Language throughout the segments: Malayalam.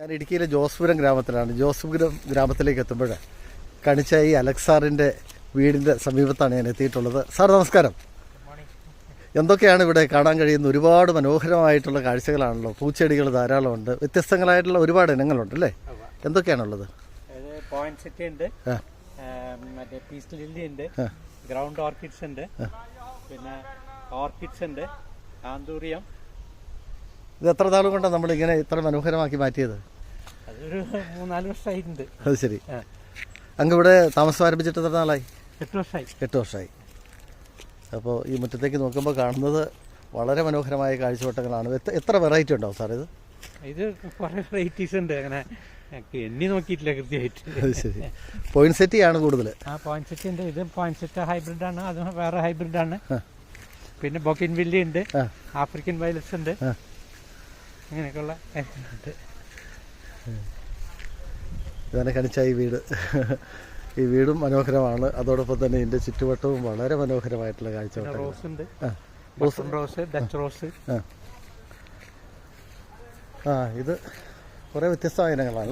ഞാൻ ഇടുക്കിയിലെ ജോസ്പുരം ഗ്രാമത്തിലാണ്. ജോസ്പുരം ഗ്രാമത്തിലേക്ക് എത്തുമ്പോൾ കണിച്ചായി അലക്സാറിന്റെ വീടിന്റെ സമീപത്താണ് ഞാൻ എത്തിയിട്ടുള്ളത്. സാർ നമസ്കാരം. എന്തൊക്കെയാണ് ഇവിടെ കാണാൻ കഴിയുന്ന? ഒരുപാട് മനോഹരമായിട്ടുള്ള കാഴ്ചകളാണല്ലോ. പൂച്ചെടികൾ ധാരാളമുണ്ട്. വ്യത്യസ്തങ്ങളായിട്ടുള്ള ഒരുപാട് ഇനങ്ങളുണ്ട് അല്ലേ? എന്തൊക്കെയാണുള്ളത്? ഉണ്ട്. ആ. ഏം, മറ്റേ പീസ് ലില്ലി ഉണ്ട്. ഗ്രൗണ്ട് ഓർക്കിഡ്സ് ഉണ്ട്. പിന്നെ ഓർക്കിഡ്സ് ഉണ്ട്. ആന്തൂറിയം. ഇത് എത്ര നാളും കൊണ്ടാണ് നമ്മളിങ്ങനെ ഇത്ര മനോഹരമാക്കി മാറ്റിയത്? അതൊരു മൂന്നാൽ വർഷമായിട്ടുണ്ട് അത് ശരി. അങ്ങ് ഇവിടെ താമസം ആരംഭിച്ചിട്ട് എത്ര നാളായി? എട്ട് വർഷമായി എട്ട് വർഷമായി അപ്പോൾ ഈ മുറ്റത്തേക്ക് നോക്കുമ്പോൾ കാണുന്നത് വളരെ മനോഹരമായ കാഴ്ചവട്ടങ്ങളാണ്. എത്ര- വെറൈറ്റി ഉണ്ടാവും സാർ ഇത്? ഇത് കുറേ വെറൈറ്റീസ് ഉണ്ട്. അങ്ങനെ എണ്ണി നോക്കിയിട്ടില്ല കൃത്യമായിട്ട്. അത് ശരി. പോയിന്റ് സെറ്റിയാണ് കൂടുതൽ ആ പോയിന്റ് സെറ്റ് ഉണ്ട്. ഇത് പോയിന്റ് സെറ്റ് ഹൈബ്രിഡ് ആണ്. അത് വേറെ ഹൈബ്രിഡ് ആണ്. പിന്നെ ബോക്കിൻ വില്ലി ഉണ്ട് ആഫ്രിക്കൻ വയലറ്റ്സ് ഉണ്ട്. അങ്ങനെയൊക്കെയുള്ള കാര്യങ്ങളുണ്ട് ഇതാണ് കണിച്ചായി വീട്. ഈ വീടും മനോഹരമാണ്. അതോടൊപ്പം തന്നെ ഇതിന്റെ ചുറ്റുവട്ടവും വളരെ മനോഹരമായിട്ടുള്ള കാഴ്ച റോസ് ഉണ്ട്. റോസ്. Rose Dutch rose. ആ. ഇത് കുറേ വ്യത്യസ്ത ഇനങ്ങളാണ്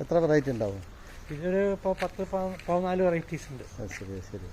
എത്ര വെറൈറ്റി ഉണ്ടാവും? ഇതൊരു ഇപ്പോൾ പത്ത് പതിനാല് വെറൈറ്റീസ് ഉണ്ട്. ശരി ശരി.